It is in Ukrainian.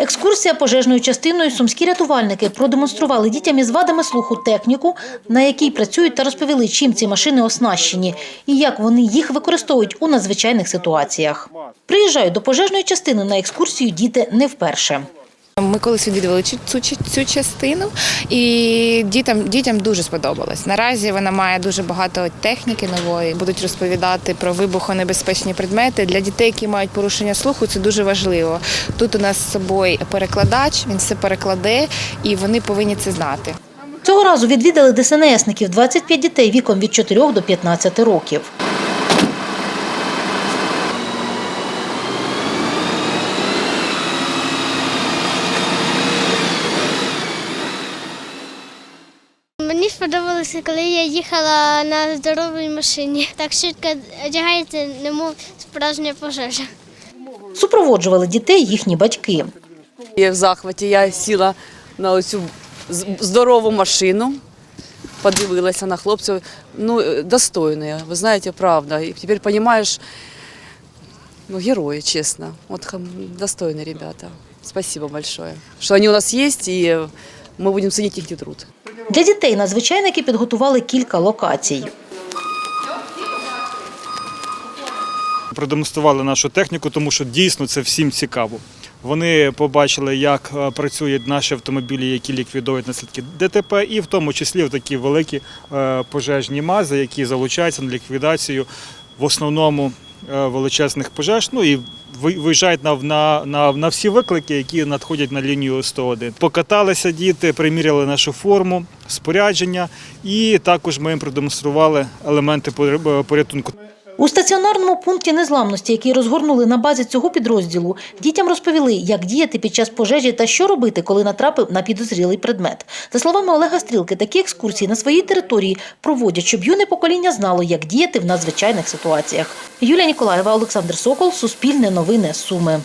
Екскурсія пожежною частиною сумські рятувальники продемонстрували дітям із вадами слуху техніку, на якій працюють та розповіли, чим ці машини оснащені і як вони їх використовують у надзвичайних ситуаціях. Приїжджають до пожежної частини на екскурсію діти не вперше. Ми колись відвідували цю, цю, частину, і дітям, дітям дуже сподобалось. Наразі вона має дуже багато техніки нової. Будуть розповідати про вибухонебезпечні предмети. Для дітей, які мають порушення слуху, це дуже важливо. Тут у нас з собою перекладач, він все перекладе, і вони повинні це знати. Цього разу відвідали ДСНСників 25 дітей віком від 4 до 15 років. Мені сподобалося, коли я їхала на здоровій машині. Так швидко одягається, немов справжня пожежа. Супроводжували дітей їхні батьки. Я в захваті. Я сіла на оцю здорову машину, подивилася на хлопців. Ну, е, достойні, ви знаєте, правда. І тепер розумієш, ну, герої, чесно. От достойні ребята. Спасибо большое, що вони у нас є, і ми будемо цінити їхній труд. Для дітей надзвичайники підготували кілька локацій. продемонстрували нашу техніку, тому що дійсно це всім цікаво. Вони побачили, як е, працюють наші автомобілі, які ліквідують наслідки ДТП, і в тому числі в такі великі е, пожежні мази, які залучаються на ліквідацію в основному е, величезних пожеж. Ну і виїжджають на, на, на, на всі виклики, які надходять на лінію 101. Покаталися діти, приміряли нашу форму, спорядження, і також ми їм продемонстрували елементи поря- порятунку. У стаціонарному пункті незламності, який розгорнули на базі цього підрозділу, дітям розповіли, як діяти під час пожежі та що робити, коли натрапив на підозрілий предмет. За словами Олега Стрілки, такі екскурсії на своїй території проводять, щоб юне покоління знало, як діяти в надзвичайних ситуаціях. Юлія Ніколаєва, Олександр Сокол, Суспільне новини, Суми.